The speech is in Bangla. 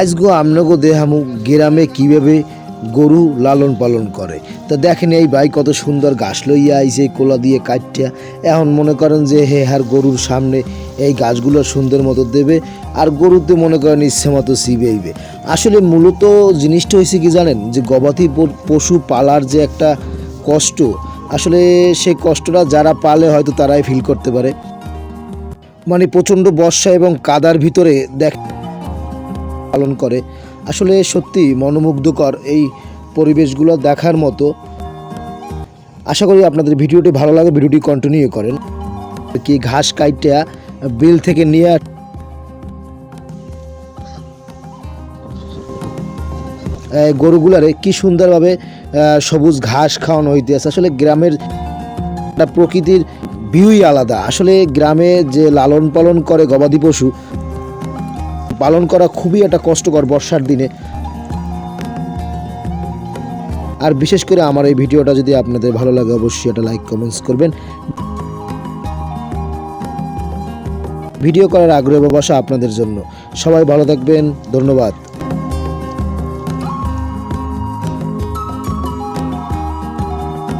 আজগো আমনগো দেহামু গ্রামে কীভাবে গরু লালন পালন করে। তা দেখেন এই ভাই কত সুন্দর গাছ লইয়া আইছে, কোলা দিয়ে কাটিয়া এখন মনে করেন যে হে হার গরুর সামনে এই গাছগুলো সুন্দর মতো দেবে, আর গরুতে মনে করেন ইচ্ছে মতো সিবেইবে। আসলে মূলত জিনিসটা হয়েছে কি জানেন, যে গবাদি পশু পালার যে একটা কষ্ট, আসলে সেই কষ্টটা যারা পালে হয়তো তারাই ফিল করতে পারে। মানে প্রচণ্ড বর্ষা এবং কাদার ভিতরে দেখ পালন করে। আসলে সত্যি মনোমুগ্ধকর এই পরিবেশগুলো দেখার মতো। আশা করি আপনাদের ভিডিওটি ভালো লাগে, ভিডিওটি কন্টিনিউ করেন। কি ঘাস কাইটা বিল থেকে নিয়ে গরুগুলারে কি সুন্দরভাবে সবুজ ঘাস খাওয়ানো হইতেছে। আসলে গ্রামের প্রকৃতির ভিউই আলাদা। আসলে গ্রামে যে লালন পালন করে গবাদি পশু পালন করা খুবই একটা কষ্টকর বর্ষার দিনে। আর বিশেষ করে আমার এই ভিডিওটা যদি আপনাদের ভালো লাগে, অবশ্যই এটা লাইক কমেন্টস করবেন। ভিডিও করার আগ্রহ বসা আপনাদের জন্য। সবাই ভালো থাকবেন, ধন্যবাদ।